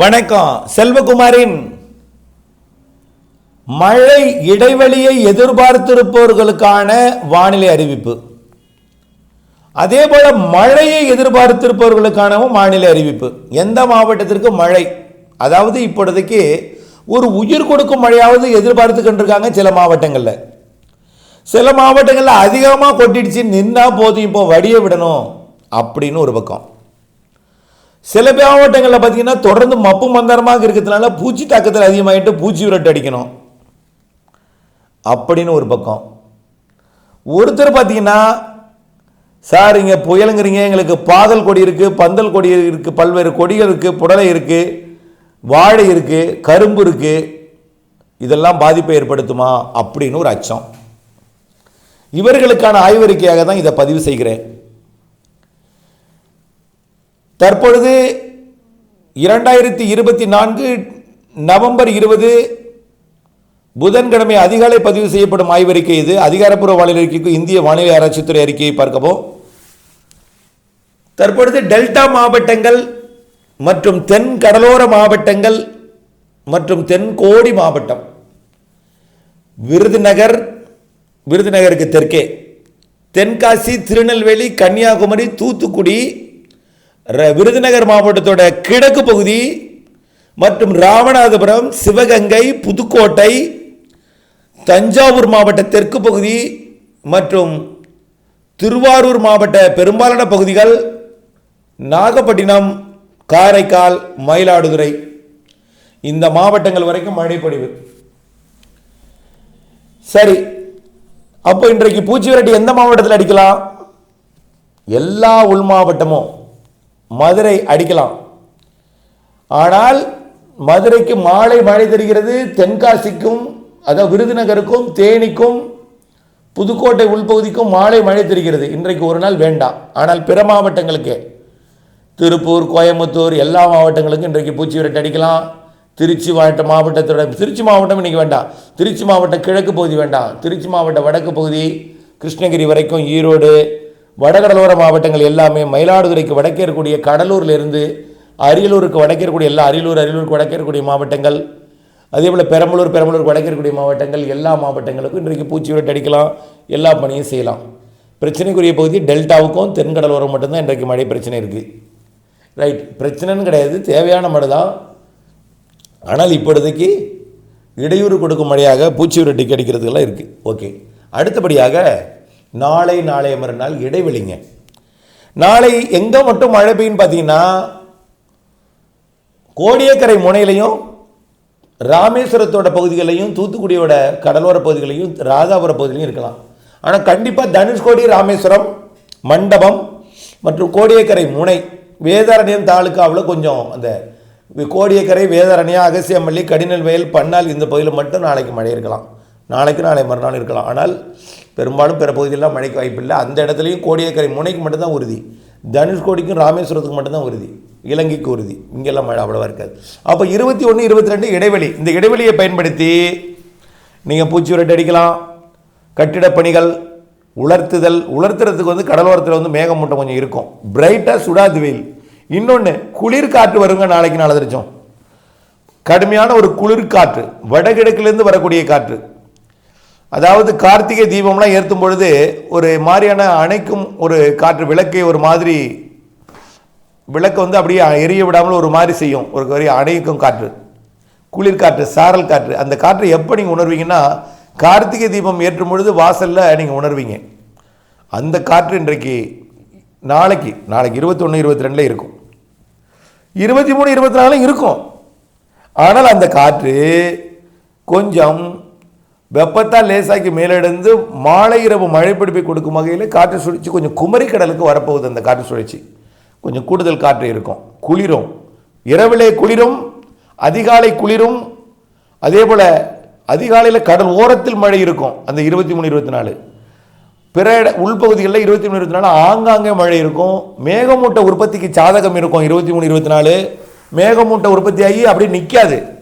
வணக்கம் செல்வகுமாரின் மழை இடைவெளியை எதிர்பார்த்திருப்பவர்களுக்கான வானிலை அறிவிப்பு. அதே போல மழையை எதிர்பார்த்திருப்பவர்களுக்கானவும் வானிலை அறிவிப்பு. எந்த மாவட்டத்திற்கு மழை? அதாவது இப்பொழுதைக்கு ஒரு உயிர் கொடுக்கும் மழையாவது எதிர்பார்த்து கொண்டிருக்காங்க சில மாவட்டங்களில். சில மாவட்டங்களில் அதிகமாக கொட்டிடுச்சு நின்னா போதும் இப்போ வடிய விடணும் அப்படின்னு ஒரு பக்கம். சில மாவட்டங்களில் பார்த்தீங்கன்னா தொடர்ந்து மப்பு மந்தரமாக இருக்கிறதுனால பூச்சி தாக்கத்தில் அதிகமாகிட்டு பூச்சி விரட்டு அடிக்கணும். அப்படின்னு ஒரு பக்கம். ஒருத்தர் பார்த்தீங்கன்னா சார் இங்கே புயலுங்கிறீங்க எங்களுக்கு பாதல் கொடி இருக்குது பந்தல் கொடி இருக்குது பல்வேறு கொடிகள் இருக்குது புடலை இருக்குது வாழை இருக்குது கரும்பு இருக்குது இதெல்லாம் பாதிப்பை ஏற்படுத்துமா? அப்படின்னு ஒரு அச்சம். இவர்களுக்கான ஆய்வறிக்கையாக தான் இதை பதிவு செய்கிறேன். தற்பொழுது இரண்டாயிரத்தி இருபத்தி நான்கு நவம்பர் இருபது புதன்கிழமை அதிகாலை பதிவு செய்யப்படும் ஆய்வறிக்கை இது. அதிகாரப்பூர்வ வானிலை அறிக்கைக்கு இந்திய வானிலை ஆராய்ச்சித்துறை அறிக்கையை பார்க்கவும். தற்பொழுது டெல்டா மாவட்டங்கள் மற்றும் தென் கடலோர மாவட்டங்கள் மற்றும் தென்கோடி மாவட்டம் விருதுநகர் விருதுநகருக்கு தெற்கே தென்காசி திருநெல்வேலி கன்னியாகுமரி தூத்துக்குடி விருதுநகர் மாவட்டத்தோட கிழக்கு பகுதி மற்றும் ராமநாதபுரம் சிவகங்கை புதுக்கோட்டை தஞ்சாவூர் மாவட்ட தெற்கு பகுதி மற்றும் திருவாரூர் மாவட்ட பெரும்பாலான பகுதிகள் நாகப்பட்டினம் காரைக்கால் மயிலாடுதுறை. இந்த மாவட்டங்கள் வரைக்கும் மழை சரி. அப்போ இன்றைக்கு பூச்சி விரட்டி எந்த மாவட்டத்தில் அடிக்கலாம்? எல்லா உள் மாவட்டமும். மதுரை அடிக்கலாம். ஆனால் மதுரைக்கு மாலை மழை தருகிறது தென்காசிக்கும் அதாவது விருதுநகருக்கும் தேனிக்கும் புதுக்கோட்டை உள்பகுதிக்கும் மாலை மழை தருகிறது. இன்றைக்கு ஒரு நாள் வேண்டாம். ஆனால் பிற மாவட்டங்களுக்கு திருப்பூர் கோயம்புத்தூர் எல்லா மாவட்டங்களுக்கும் இன்றைக்கு பூச்சி விரட்டு அடிக்கலாம். திருச்சி மாவட்ட மாவட்டத்தோட திருச்சி மாவட்டம் இன்னைக்கு வேண்டாம். திருச்சி மாவட்டம் கிழக்கு பகுதி வேண்டாம். திருச்சி மாவட்ட வடக்கு பகுதி கிருஷ்ணகிரி வரைக்கும் ஈரோடு வடகடலோர மாவட்டங்கள் எல்லாமே மயிலாடுதுறைக்கு வடக்கே இருக்கக்கூடிய கடலூர்லேருந்து அரியலூருக்கு வடக்கே இருக்கக்கூடிய எல்லா அரியலூர் அரியலூருக்கு வடக்கே இருக்கக்கூடிய மாவட்டங்கள் அதே போல் பெரம்பலூர் பெரம்பலூருக்கு வடக்கே இருக்கக்கூடிய மாவட்டங்கள் எல்லா மாவட்டங்களுக்கும் இன்றைக்கு பூச்சி விரட்டு அடிக்கலாம் எல்லா பணியும் செய்யலாம். பிரச்சனைக்குரிய பகுதி டெல்டாவுக்கும் தென்கடலோரம் மட்டும்தான் இன்றைக்கு மழை பிரச்சனை இருக்குது ரைட் பிரச்சனைன்னு கிடையாது தேவையான மழை தான் ஆனால் இப்பொழுதைக்கு இடையூறு கொடுக்கும் மழையாக பூச்சி விரட்டி கிடைக்கிறதுலாம் இருக்குது ஓகே அடுத்தபடியாக நாளை நாளைய மறுநாள் இடைவெளிங்க. நாளை எங்கே மட்டும் மழை பெய்யுன்னு பார்த்தீங்கன்னா கோடியக்கரை முனையிலையும் ராமேஸ்வரத்தோட பகுதிகளையும் தூத்துக்குடியோட கடலோர பகுதிகளையும் ராதாபுர பகுதியிலையும் இருக்கலாம். ஆனால் கண்டிப்பாக தனுஷ்கோடி ராமேஸ்வரம் மண்டபம் மற்றும் கோடியக்கரை முனை வேதாரண்யம் தாலுக்காவில் கொஞ்சம் அந்த கோடியக்கரை வேதாரண்யம் அகசியமல்லி கடினல்வயல் பன்னால் இந்த பகுதியில் மட்டும் நாளைக்கு மழை இருக்கலாம். நாளைக்கு நாளை மறுநாள் இருக்கலாம். ஆனால் பெரும்பாலும் பிற பகுதியெல்லாம் மழைக்கு வாய்ப்பில்லை. அந்த இடத்துலையும் கோடியக்கரை முனைக்கு மட்டும்தான் உறுதி. தனுஷ்கோடிக்கும் ராமேஸ்வரத்துக்கு மட்டும்தான் உறுதி. இலங்கைக்கு உறுதி. இங்கெல்லாம் மழை அவ்வளோவா இருக்காது. அப்போ இருபத்தி ஒன்று இருபத்தி ரெண்டு இடைவெளி. இந்த இடைவெளியை பயன்படுத்தி நீங்கள் பூச்சி உரட்டு அடிக்கலாம். கட்டிடப் பணிகள் உலர்த்துதல் உலர்த்துறதுக்கு வந்து கடலோரத்தில் வந்து மேகமூட்டம் கொஞ்சம் இருக்கும். பிரைட்டாக சுடாது வெயில் இன்னொன்று குளிர் காற்று வருங்க நாளைக்கு நாளை கடுமையான ஒரு குளிர் காற்று வடகிழக்கிலிருந்து வரக்கூடிய காற்று. அதாவது கார்த்திகை தீபம்லாம் ஏற்றும் பொழுது ஒரு மாதிரியான அணைக்கும் ஒரு காற்று விளக்கை ஒரு மாதிரி விளக்கு வந்து அப்படியே எரிய விடாமல் ஒரு மாதிரி செய்யும். ஒரு வரி அணைக்கும் காற்று குளிர் காற்று சாரல் காற்று. அந்த காற்றை எப்போ நீங்கள் உணர்வீங்கன்னா கார்த்திகை தீபம் ஏற்றும் பொழுது வாசலில் நீங்கள் உணர்வீங்க. அந்த காற்று இன்றைக்கு நாளைக்கு நாளைக்கு இருபத்தொன்று இருபத்தி ரெண்டில் இருக்கும். இருபத்தி மூணு இருபத்தி நாலும் இருக்கும். ஆனால் அந்த காற்று கொஞ்சம் வெப்பத்தால் லேசாக்கி மேலெடுந்து மாலை இரவு மழை பிடிப்பை கொடுக்கும் வகையில் காற்று சுழற்சி கொஞ்சம் குமரி கடலுக்கு வரப்போகுது அந்த காற்று சுழற்சி. கொஞ்சம் கூடுதல் காற்று இருக்கும். குளிரும். இரவிலே குளிரும். அதிகாலை குளிரும். அதே போல் அதிகாலையில் கடல் ஓரத்தில் மழை இருக்கும். அந்த இருபத்தி மூணு இருபத்தி நாலு. பிற இட உள்பகுதிகளில் இருபத்தி மூணு இருபத்தி நாலு ஆங்காங்கே மழை இருக்கும். மேகமூட்ட உற்பத்திக்கு சாதகம் இருக்கும். இருபத்தி மூணு இருபத்தி நாலு. மேகமூட்ட உற்பத்தி ஆகி அப்படியே நிற்காது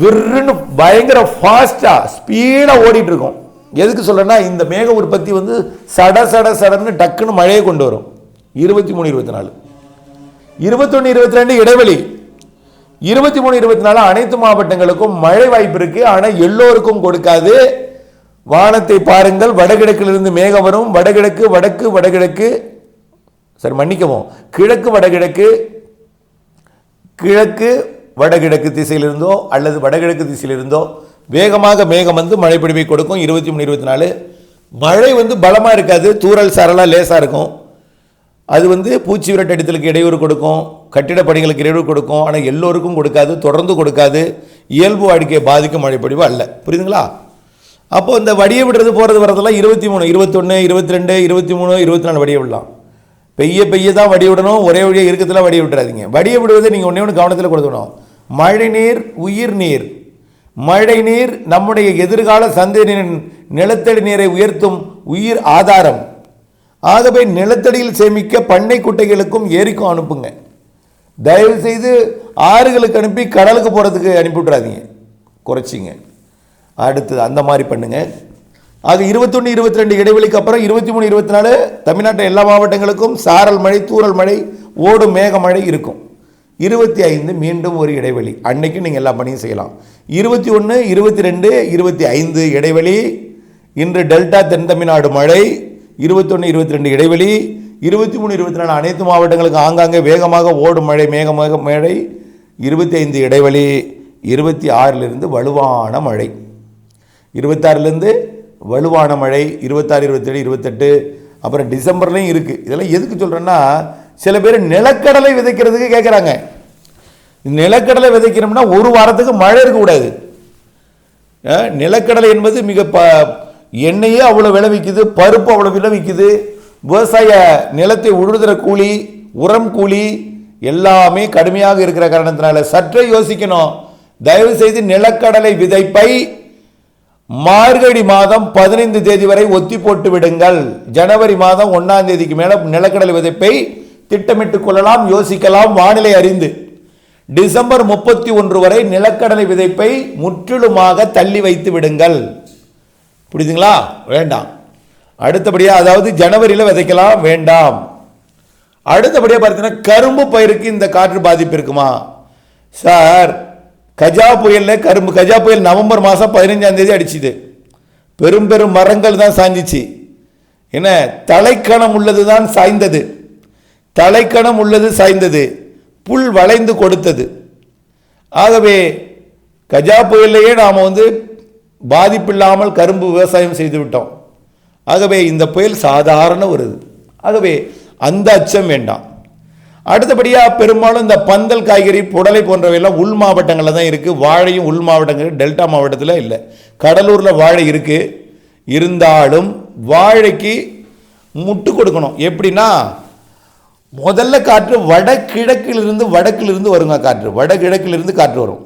விருன்னு பயங்கர ஃபாஸ்ட்டாக ஸ்பீடாக ஓடிட்டு இருக்கும் எதுக்கு சொல்கிறேன்னா இந்த மேக உற்பத்தி வந்து சட சட சடன்னு டக்குன்னு மழையை கொண்டு வரும். இருபத்தி மூணு இருபத்தி நாலு. இருபத்தொன்று இருபத்தி ரெண்டு இடைவெளி. இருபத்தி மூணு இருபத்தி நாலு அனைத்து மாவட்டங்களுக்கும் மழை வாய்ப்பு இருக்கு. ஆனால் எல்லோருக்கும் கொடுக்காது. வானத்தை பாருங்கள் வடகிழக்கிலிருந்து மேகம் வரும். வடகிழக்கு வடக்கு வடகிழக்கு. சரி மன்னிக்கவும். கிழக்கு வடகிழக்கு. கிழக்கு வடகிழக்கு திசையிலிருந்தோ அல்லது வடகிழக்கு திசையிலிருந்தோ வேகமாக மேகம் வந்து மழை பிடிப்பை கொடுக்கும். இருபத்தி மூணு இருபத்தி நாலு. மழை வந்து பலமாக இருக்காது. தூறல் சரலாக லேசாக இருக்கும். அது வந்து பூச்சி விரட்டு அடித்தலுக்கு இடையூறு கொடுக்கும். கட்டிட பணிகளுக்கு இடையூறு கொடுக்கும். ஆனால் எல்லோருக்கும் கொடுக்காது. தொடர்ந்து கொடுக்காது. இயல்பு வாழ்க்கையை பாதிக்கும் மழைப்பொழிவு அல்ல. புரியுதுங்களா? அப்போது இந்த வடியை விடுறது போகிறது வரதெல்லாம் இருபத்தி மூணு இருபத்தொன்று இருபத்தி ரெண்டு இருபத்தி மூணு இருபத்தி நாலு வடியை விடலாம். பெய்ய பெய்ய தான் வடி விடணும். ஒரே வழியாக இருக்கிறதுல வடி விட்டுறாதீங்க. வடியை விடுவதை நீங்கள் ஒன்றே ஒன்று கவனத்தில் கொடுக்கணும் மழை நீர் உயிர் நீர் மழை நீர் நம்முடைய எதிர்கால சந்ததியினரின் நிலத்தடி நீரை உயர்த்தும் உயிர் ஆதாரம். ஆகவே நிலத்தடியில் சேமிக்க பண்ணை குட்டைகளுக்கும் ஏரிக்கும் அனுப்புங்க. தயவு செய்து ஆறுகளுக்கு அனுப்பி கடலுக்கு போகிறதுக்கு அனுப்பி விட்றாதீங்க குறைச்சிங்க. அடுத்தது அந்த மாதிரி பண்ணுங்க. ஆக இருபத்தொன்று இருபத்தி ரெண்டு இடைவெளிக்கு அப்புறம் இருபத்தி மூணு இருபத்தி நாலு தமிழ்நாட்டில் எல்லா மாவட்டங்களுக்கும் சாரல் மழை தூரல் மழை ஓடும் மேகமழை இருக்கும். இருபத்தி ஐந்து மீண்டும் ஒரு இடைவெளி. அன்னைக்கு நீங்கள் எல்லா பணியும் செய்யலாம். இருபத்தி ஒன்று இருபத்தி ரெண்டு இருபத்தி ஐந்து இடைவெளி. இன்று டெல்டா தென் தமிழ்நாடு மழை. இருபத்தொன்று இருபத்தி ரெண்டு இடைவெளி. இருபத்தி மூணு இருபத்தி நாலு அனைத்து மாவட்டங்களுக்கு ஆங்காங்கே வேகமாக ஓடும் மழை மேகமாக மழை. இருபத்தி ஐந்து இடைவெளி. இருபத்தி ஆறிலிருந்து வலுவான மழை. இருபத்தாறுலேருந்து வலுவான மழை. இருபத்தாறு இருபத்தேழு இருபத்தெட்டு அப்புறம் டிசம்பர்லேயும் இருக்குது இதெல்லாம் எதுக்கு சொல்கிறேன்னா சில பேர் நிலக்கடலை விதைக்கிறதுக்கு கேட்குறாங்க நிலக்கடலை விதைக்கிறோம்னா ஒரு வாரத்துக்கு மழை இருக்கக்கூடாது. நிலக்கடலை என்பது மிக ப எண்ணெயே அவ்வளோ விளைவிக்குது பருப்பு அவ்வளோ விளைவிக்குது விவசாய நிலத்தை உழுதுற கூலி உரம் கூலி எல்லாமே கடுமையாக இருக்கிற காரணத்தினால சற்றே யோசிக்கணும். தயவு செய்து நிலக்கடலை விதைப்பை மார்கழி மாதம் பதினைந்து தேதி வரை ஒத்தி போட்டு விடுங்கள். ஜனவரி மாதம் ஒன்றாம் தேதிக்கு மேலே நிலக்கடலை விதைப்பை திட்டமிட்டுக் கொள்ளலாம் யோசிக்கலாம் வானிலை அறிந்து. டிசம்பர் முப்பத்தி ஒன்று வரை நிலக்கடலை விதைப்பை முற்றிலுமாக தள்ளி வைத்து விடுங்கள். புரியுதுங்களா? வேண்டாம். அடுத்தபடியாக அதாவது ஜனவரியில் விதைக்கலாம் வேண்டாம். அடுத்தபடியாக பார்த்தீங்கன்னா கரும்பு பயிருக்கு இந்த காற்று பாதிப்பு இருக்குமா? சார் கஜா புயலில் கரும்பு கஜா புயல் நவம்பர் மாதம் பதினஞ்சாம் தேதி அடிச்சுது. பெரும் பெரும் மரங்கள் தான் சாஞ்சிச்சு. என்ன? தலைக்கணம் உள்ளது தான் சாய்ந்தது. தலைக்கணம் உள்ளது சாய்ந்தது. புல் வளைந்து கொடுத்தது. ஆகவே கஜா புயல்லையே நாம் வந்து பாதிப்பில்லாமல் கரும்பு விவசாயம் செய்து விட்டோம். ஆகவே இந்த புயல் சாதாரண ஒரு இது. ஆகவே அந்த அச்சம் வேண்டாம். அடுத்தபடியாக பெரும்பாலும் இந்த பந்தல் காய்கறி புடலை போன்றவையெல்லாம் உள் மாவட்டங்களில் தான் இருக்குது வாழையும் உள் மாவட்டங்கள் டெல்டா மாவட்டத்தில் இல்லை. கடலூரில் வாழை இருக்குது இருந்தாலும் வாழைக்கு முட்டு கொடுக்கணும். எப்படின்னா முதல்ல காற்று வடகிழக்கிலிருந்து வடக்கிலிருந்து வருங்க காற்று. வடகிழக்கிலிருந்து காற்று வரும்.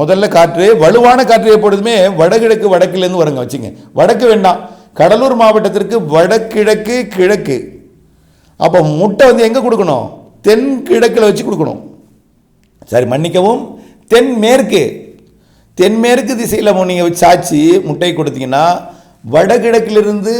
முதல்ல காற்று வலுவான காற்று எப்பொழுதுமே வடகிழக்கு வடக்கிலேருந்து வருங்க. வச்சுங்க. வடக்கு வேண்டாம். கடலூர் மாவட்டத்திற்கு வடகிழக்கு கிழக்கு. அப்போ முட்டை வந்து எங்கே கொடுக்கணும்? தென் கிழக்கில் வச்சு கொடுக்கணும். சரி மன்னிக்கவும். தென்மேற்கு தென்மேற்கு திசையில் நீங்கள் சாச்சி முட்டை கொடுத்தீங்கன்னா வடகிழக்கிலிருந்து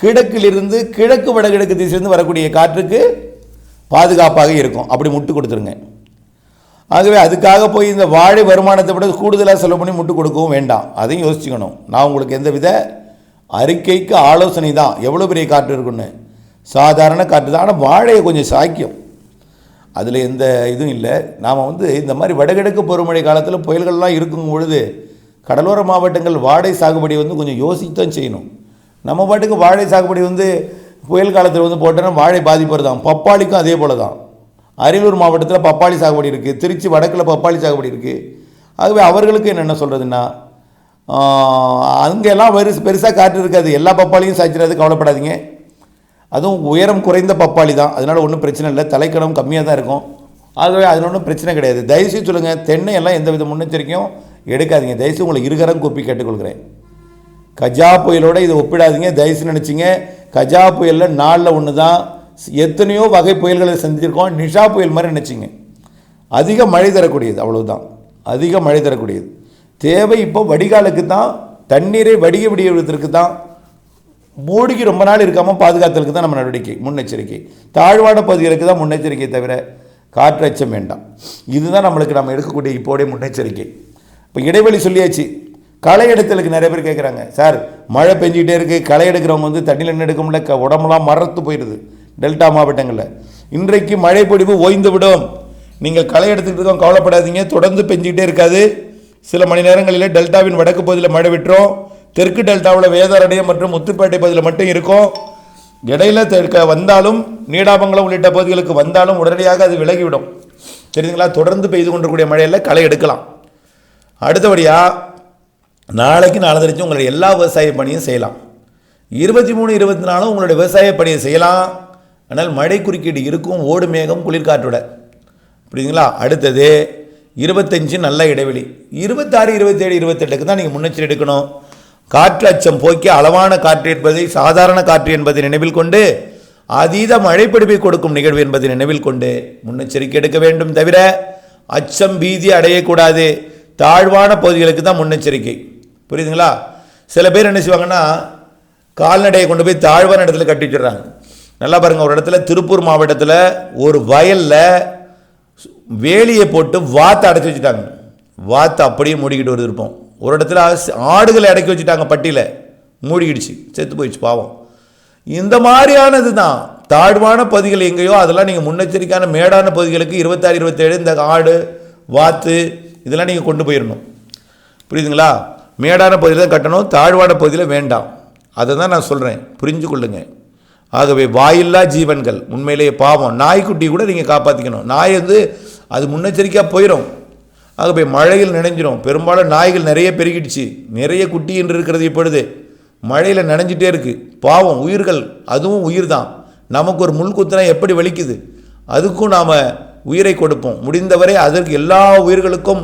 கிழக்கிலிருந்து கிழக்கு வடகிழக்கு திசையிலிருந்து வரக்கூடிய காற்றுக்கு பாதுகாப்பாக இருக்கும். அப்படி முட்டு கொடுத்துருங்க. ஆகவே அதுக்காக போய் இந்த வாழை வருமானத்தை விட கூடுதலாக செலவு பண்ணி முட்டு கொடுக்கவும் வேண்டாம். அதையும் யோசிச்சுக்கணும். நான் உங்களுக்கு எந்த வித அறிக்கைக்கு ஆலோசனை தான். எவ்வளோ பெரிய காற்று இருக்குன்னு. சாதாரண காற்று தான். ஆனால் வாழையை கொஞ்சம் சாக்கியம் அதில் எந்த இதுவும் இல்லை. நாம் வந்து இந்த மாதிரி வடகிழக்கு பருவமழை காலத்தில் புயல்கள்லாம் இருக்கும் பொழுது கடலோர மாவட்டங்கள் வாழை சாகுபடி வந்து கொஞ்சம் யோசித்து செய்யணும். நம்ம பாட்டுக்கு வாழை சாகுபடி வந்து புயல் காலத்தில் வந்து போட்டோன்னா வாழை பாதிப்பு தான் பப்பாளிக்கும் அதே போல தான் அரியலூர் மாவட்டத்தில் பப்பாளி சாகுபடி இருக்குது திருச்சி வடக்கில் பப்பாளி சாகுபடி இருக்குது ஆகவே அவர்களுக்கு என்னென்ன சொல்கிறதுன்னா அங்கெல்லாம் பெருசு பெருசாக காற்று இருக்காது. எல்லா பப்பாளியும் சாய்ச்சிடாது கவலைப்படாதீங்க. அதுவும் உயரம் குறைந்த பப்பாளி தான். அதனால் ஒன்றும் பிரச்சனை இல்லை. தலைக்கணம் கம்மியாக தான் இருக்கும். ஆகவே அதில் ஒன்றும் பிரச்சனை கிடையாது. தயவுசெய்து சொல்லுங்கள் தென்னை எல்லாம் எந்த வித முன்னெச்சரிக்கையும் எடுக்காதீங்க. தயவுசெய்து உங்களை இருகரம் கூப்பி கேட்டுக்கொள்கிறேன். கஜா புயலோட இதை ஒப்பிடாதீங்க தயவுசு நினச்சிங்க. கஜா புயலில் நாளில் ஒன்று தான் எத்தனையோ வகை புயல்களை சந்திச்சிருக்கோம். நிஷா புயல் மாதிரி நினச்சிங்க. அதிக மழை தரக்கூடியது அவ்வளோதான் அதிக மழை தரக்கூடியது. தேவை இப்போ வடிகாலுக்கு தான் தண்ணீரை வடிக விடுவதற்கு தான். மூடிக்கு ரொம்ப நாள் இருக்காமல் பாதுகாத்தலுக்கு தான் நம்ம நடவடிக்கை முன்னெச்சரிக்கை. தாழ்வான பகுதிகளுக்கு தான் முன்னெச்சரிக்கை தவிர காற்றச்சம் வேண்டாம். இதுதான் நம்மளுக்கு நம்ம எடுக்கக்கூடிய இப்போடைய முன்னெச்சரிக்கை. இப்போ இடைவெளி சொல்லியாச்சு. களை எடுத்தலுக்கு நிறைய பேர் கேட்குறாங்க சார் மழை பெஞ்சிக்கிட்டே இருக்குது களை எடுக்கிறவங்க வந்து தண்ணியில் என்ன எடுக்க முடியல. உடம்புலாம் மறத்து மரத்து போயிடுது டெல்டா மாவட்டங்களில். இன்றைக்கு மழை பொழிவு ஓய்ந்து விடும். நீங்கள் களை எடுத்துக்கிட்டு இருக்கோம் கவலைப்படாதீங்க. தொடர்ந்து பெஞ்சிக்கிட்டே இருக்காது. சில மணி நேரங்களில் டெல்டாவின் வடக்கு பகுதியில் மழை விட்டுரும். தெற்கு டெல்டாவில் வேதாரண்யம் மற்றும் முத்துப்பேட்டை பகுதியில் மட்டும் இருக்கும். இடையில தெற்க வந்தாலும் நீடாமங்கலம் உள்ளிட்ட பகுதிகளுக்கு வந்தாலும் உடனடியாக அது விலகிவிடும். தெரியுதுங்களா? தொடர்ந்து பெய்து கொண்டிருக்கூடிய மழையில் களை எடுக்கலாம். அடுத்தபடியாக நாளைக்கு நாலு தெரிஞ்சு உங்களுடைய எல்லா விவசாய பணியும் செய்யலாம். இருபத்தி மூணு இருபத்தி நாலும் உங்களுடைய விவசாய பணியை செய்யலாம். ஆனால் மழை குறுக்கீடு இருக்கும் ஓடு மேகம் குளிர்காற்றோட. புரியுதுங்களா? அடுத்தது இருபத்தஞ்சு நல்ல இடைவெளி. இருபத்தாறு இருபத்தேழு இருபத்தெட்டுக்கு தான் நீங்கள் முன்னெச்சரிக்கை எடுக்கணும். காற்று அச்சம் போக்கி அளவான காற்று என்பதை சாதாரண காற்று என்பதை நினைவில் கொண்டு அதீத மழைப்பிடிப்பை கொடுக்கும் நிகழ்வு என்பதை நினைவில் கொண்டு முன்னெச்சரிக்கை எடுக்க வேண்டும் தவிர அச்சம் பீதி அடையக்கூடாது. தாழ்வான பகுதிகளுக்கு தான் முன்னெச்சரிக்கை. புரியுதுங்களா? சில பேர் என்ன செய்வாங்கன்னா கால்நடையை கொண்டு போய் தாழ்வான இடத்துல கட்டி வச்சுடுறாங்க. நல்லா பாருங்கள் ஒரு இடத்துல திருப்பூர் மாவட்டத்தில் ஒரு வயலில் வேலியை போட்டு வாத்தை அடைச்சி வச்சுட்டாங்க. வாத்தை அப்படியே மூடிக்கிட்டு வருது இருப்போம். ஒரு இடத்துல ஆடுகளை அடக்கி வச்சுட்டாங்க பட்டியில். மூடிக்கிடுச்சு. செத்து போயிடுச்சு பாவம். இந்த மாதிரியானது தான். தாழ்வான பகுதிகள் எங்கேயோ அதெல்லாம் நீங்கள் முன்னெச்சரிக்கையான மேடான பகுதிகளுக்கு இருபத்தாறு இருபத்தேழு இந்த ஆடு வாத்து இதெல்லாம் நீங்கள் கொண்டு போயிடணும் புரியுதுங்களா? மேடான பகுதியில் தான் கட்டணும் தாழ்வான பகுதியில் வேண்டாம். அதை தான் நான் சொல்கிறேன் புரிஞ்சு கொள்ளுங்க. ஆகவே வாயில்லா ஜீவன்கள் உண்மையிலேயே பாவம். நாய்க்குட்டி கூட நீங்கள் காப்பாற்றிக்கணும் நாய் வந்து அது முன்னெச்சரிக்கையாக போயிடும் ஆகவே மழையில் நினைஞ்சிரும். பெரும்பாலும் நாய்கள் நிறைய பெருகிடுச்சு. நிறைய குட்டி என்று இருக்கிறது இப்பொழுது. மழையில் நினைஞ்சிட்டே இருக்குது பாவம் உயிர்கள் அதுவும் உயிர் தான் நமக்கு ஒரு முள் குத்துனா எப்படி வலிக்குது? அதுக்கும் நாம் உயிரை கொடுப்போம். முடிந்தவரை அதற்கு எல்லா உயிர்களுக்கும்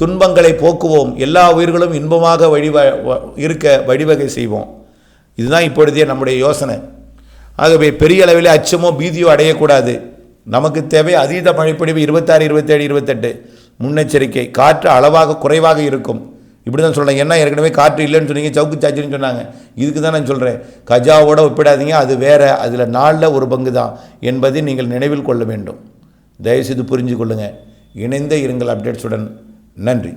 துன்பங்களை போக்குவோம். எல்லா உயிர்களும் இன்பமாக வழிவ வ- இருக்க வழிவகை செய்வோம். இதுதான் இப்பொழுதே நம்முடைய யோசனை. ஆகவே பெரிய அளவில் அச்சமோ பீதியோ அடையக்கூடாது. நமக்கு தேவை அதீத மழைப்பொழிவு இருபத்தாறு இருபத்தேழு இருபத்தெட்டு. முன்னெச்சரிக்கை. காற்று அளவாக குறைவாக இருக்கும். இப்படி தான் சொல்கிறேன் என்ன ஏற்கனவே காற்று இல்லைன்னு சொன்னீங்க சவுக்கு சாச்சுன்னு சொன்னாங்க. இதுக்கு தான் நான் சொல்கிறேன் கஜாவோட ஒப்பிடாதீங்க. அது வேற. அதில் நாளில் ஒரு பங்கு தான் என்பதை நீங்கள் நினைவில் கொள்ள வேண்டும். தயவுசெய்து புரிஞ்சு கொள்ளுங்கள் இணைந்த இருங்கள் அப்டேட்ஸுடன். நன்றி